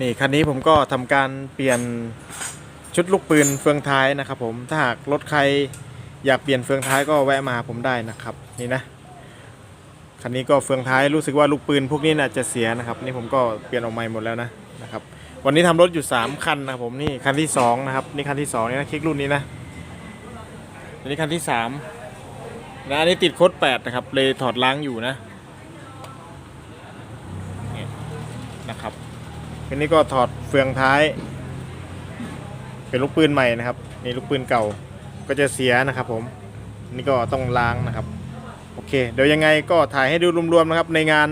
นี่คันนี้ผมก็ทำการเปลี่ยนชุดลูกปืนเฟืองท้ายนะครับ ผมถ้าหากรถใครอยากเปลี่ยนเฟืองท้ายก็แวะมาผมได้นะครับนี่นะคันนี้ก็เฟืองท้ายรู้สึกว่าลูกปืนพวกนี้น่าจะเสียนะครับ นี่ผมก็เปลี่ยนออกใหม่หมดแล้วนะนะครับ วันนี้ทำรถอยู่ 3 คันนะครับผมนี่คันที่2นะครับนี่คันที่2นี่นะคลิกรุ่นนี้นะอันนี้คันที่3นะอันนี้ติดโค้ด8นะครับเลยถอดล้างอยู่นะนี่นะครับ อันนี้ก็ถอดเฟืองท้าย เป็นลูกปืนใหม่นะครับนี่ลูกปืนเก่าก็จะเสียนะครับ ผมนี่ก็ต้องล้างนะครับโอเค เดี๋ยวยังไงก็ถ่ายให้ดูรวมๆนะครับในงาน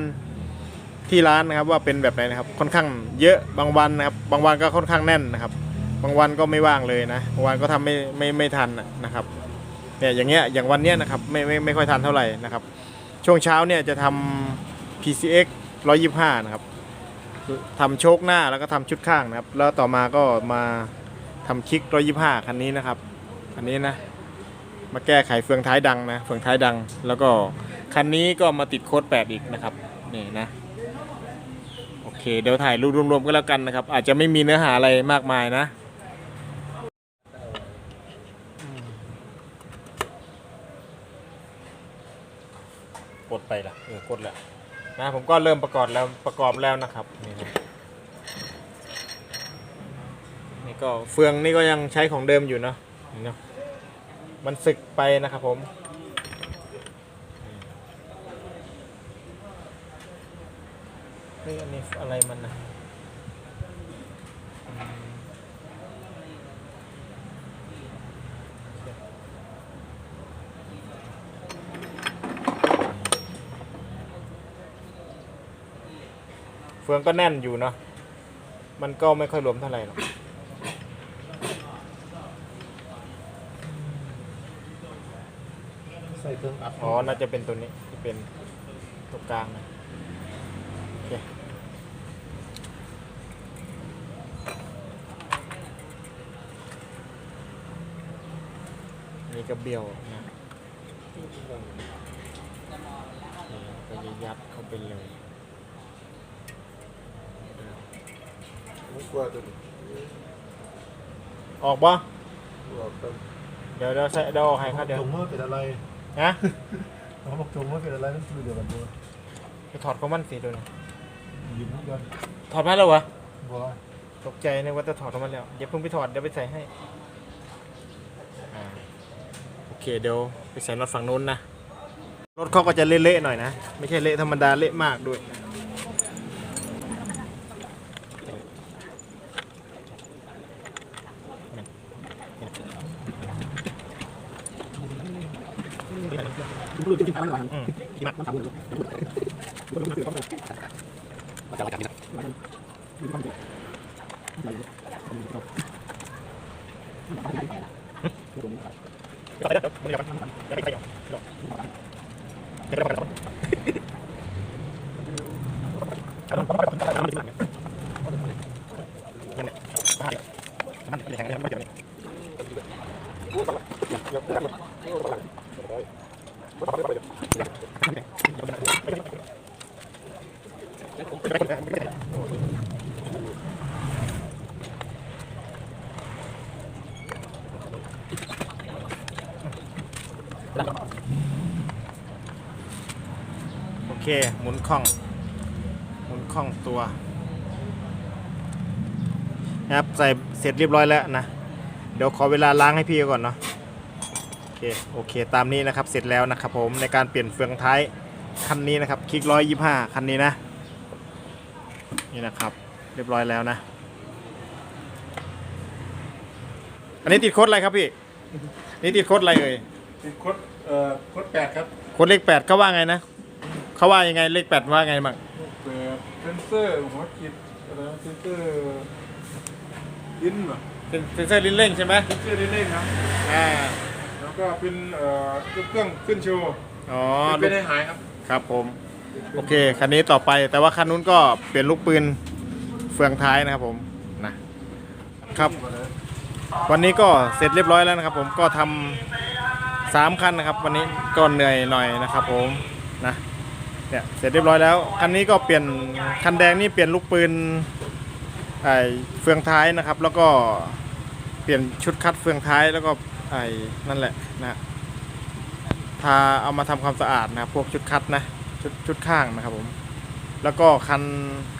ที่ร้านนะครับว่าเป็นแบบไหนนะครับค่อนข้างเยอะบางวันนะครับ บางวันก็ค่อนข้างแน่นนะครับ บางวันก็ไม่ว่างเลยนะบางวันก็ทำไม่ไม่ไม่ทันนะครับเนี่ยอย่างเงี้ยอย่างวันเนี้ยนะครับไม่ไม่ไม่ค่อยทันเท่าไหร่นะครับ ช่วงเช้าเนี่ยจะทำ PCX 125 นะครับ ทำโชคหน้าแล้วก็ทำชุดข้างนะครับ แล้วต่อมาก็มาทำคลิกร้อยยี่ห้าคันนี้นะครับคันนี้นะ มาแก้ไขเฟืองท้ายดังนะเฟืองท้ายดัง แล้วก็คันนี้ก็มาติดโค้ดแปดอีกนะครับนี่นะโอเคเดี๋ยวถ่ายรูปรวมๆก็แล้วกันนะครับ อาจจะไม่มีเนื้อหาอะไรมากมายนะกดไปละเออกดล้ว นะผมก็เริ่มประกอบแล้วประกอบแล้วนะครับนี่นะนี่ก็เฟืองนี่ก็ยังใช้ของเดิมอยู่เนาะนี่เนาะมันสึกไปนะครับผมเฮ้ยอันนี้อะไรมันนะ ฟืองก็แน่นอยู่เนาะมันก็ไม่ค่อยหลวมเท่าไหร่หรอกใส่เครื่องอัดอ๋อน่าจะเป็นตัวนี้ที่เป็นตัวกลางนะโอเคนี่ก็เบี้ยวนะนี่ก็จะยัดเข้าไปเลย มุกว่าตัวนี้ออกบ่ว่าเป็นเดี๋ยวเดี๋ยวใส่เดี๋ยวออกให้ครับเดี๋ยวจงว่าเป็นอะไรนะเขาบอกจงว่าเป็นอะไรนั่นคือเดียวกันด้วยไปถอดของมันสิดูนะยิ้มกันถอดมาแล้ววะบัวตกใจนึกว่าจะถอดออกมาแล้ว เดี๋ยวเพิ่งไปถอดเดี๋ยวไปใส่ให้อ่าโอเคเดี๋ยวไปใส่รถฝั่งนู้นนะ รถเขาก็จะเละๆหน่อยนะ ไม่ใช่เละธรรมดาเละมากด้วยรู้จ ริงๆทำไม่ไหวอืมมันทำเลยมันคือต้องมาจากรายการนี้นะ โอเค หมุนคล่อง หมุนคล่องตัว นะครับ ใส่เสร็จเรียบร้อยแล้วนะ เดี๋ยวขอเวลาล้างให้พี่ก่อนเนาะ คโอเคตามนี้นะครับเสร็จแล้วนะครับผมในการเปลี่ยนเฟืองท้ายคันนี้นะครับคลิกร้อยยี่ห้าคันนี้นะนี่นะครับเรียบร้อยแล้วนะ อันนี้ติดโค้ดอะไรครับพี่นี่ติดโค้ดอะไรเอ่ยติดโคดเอ่อโคดแปดครับโค้ดเลขแปดเขาว่าไงนะเขาว่ายังไงเลขแปดว่าไงบ้างเปิดเซนเซอร์หัวจิตอะไรนะเซนเซอร์ลิ้นเหรอเป็นเซนเซอร์ลิ้นเร่งใช่ไหมเซนเซอร์ลิ้นเล่นครับอ่า แล้วก็เป็นเอ่อเครื่องขึ้นโชว์อ๋อเป็นลูกให้หายครับครับผม โอเค คันนี้ต่อไปแต่ว่าคันนู้นก็เปลี่ยนลูกปืนเฟืองท้ายนะครับผมนะครับ วันนี้ก็เสร็จเรียบร้อยแล้วนะครับ ผมก็ทำสามคันนะครับ วันนี้ก็เหนื่อยหน่อยนะครับ ผมนะเนี่ยเสร็จเรียบร้อยแล้วคันนี้ก็เปลี่ยนคันแดงนี่เปลี่ยนลูกปืนไอเฟืองท้ายนะครับ แล้วก็ เปลี่ยนชุดคัดเฟืองท้ายแล้วก็ไอ้นั่นแหละนะทาเอามาทำความสะอาดนะพวกชุดคัดนะชุดชุดข้างนะครับผมแล้วก็คัน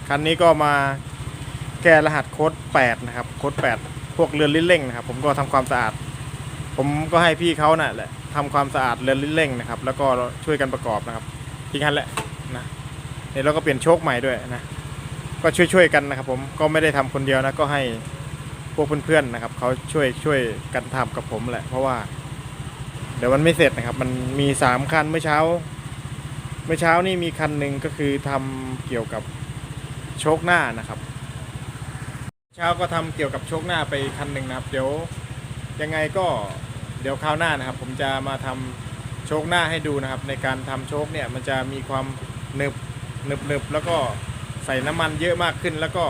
คันนี้ก็มาแก้รหัสโค้ด8นะครับโค้ด8พวกเรือนลิ้นเร่งนะครับ ผมก็ทำความสะอาด ผมก็ให้พี่เขาน่ะแหละทำความสะอาดเรือนลิ้นเร่งนะครับ แล้วก็ช่วยกันประกอบนะครับที่นั้นแหละนะเนี่ยเราก็เปลี่ยนโชคใหม่ด้วยนะก็ช่วยๆกันนะครับ ผมก็ไม่ได้ทำคนเดียวนะก็ให้ พวกเพื่อนๆนะครับเขาช่วยช่วยกันทำกับผมแหละ เพราะว่า เดี๋ยวมันไม่เสร็จนะครับ มันมีสามคันเมื่อเช้า เมื่อเช้านี่มีคันหนึ่งก็คือทำเกี่ยวกับโชคหน้านะครับ เช้าก็ทำเกี่ยวกับโชคหน้าไปคันหนึ่งนะครับ เดี๋ยวยังไงก็เดี๋ยวคราวหน้านะครับ ผมจะมาทำโชคหน้าให้ดูนะครับ ในการทำโชคเนี่ยมันจะมีความหนึบหนึบหนึบแล้วก็ใส่น้ำมันเยอะมากขึ้นแล้วก็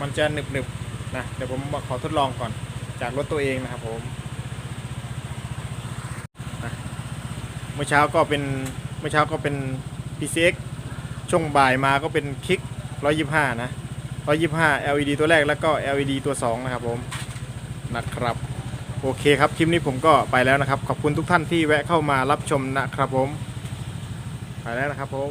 มันจะหนึบหนึบ นะเดี๋ยวผมขอทดลองก่อนจากรถตัวเองนะครับผมเมื่อเช้าก็เป็นเมื่อเช้าก็เป็น PCX ช่วงบ่ายมาก็เป็นคลิก 125 นะ 125 LED ตัวแรกแล้วก็ LED ตัว 2 นะครับผมนะครับโอเคครับ คลิปนี้ผมก็ไปแล้วนะครับ ขอบคุณทุกท่านที่แวะเข้ามารับชมนะครับผม ไปแล้วนะครับผม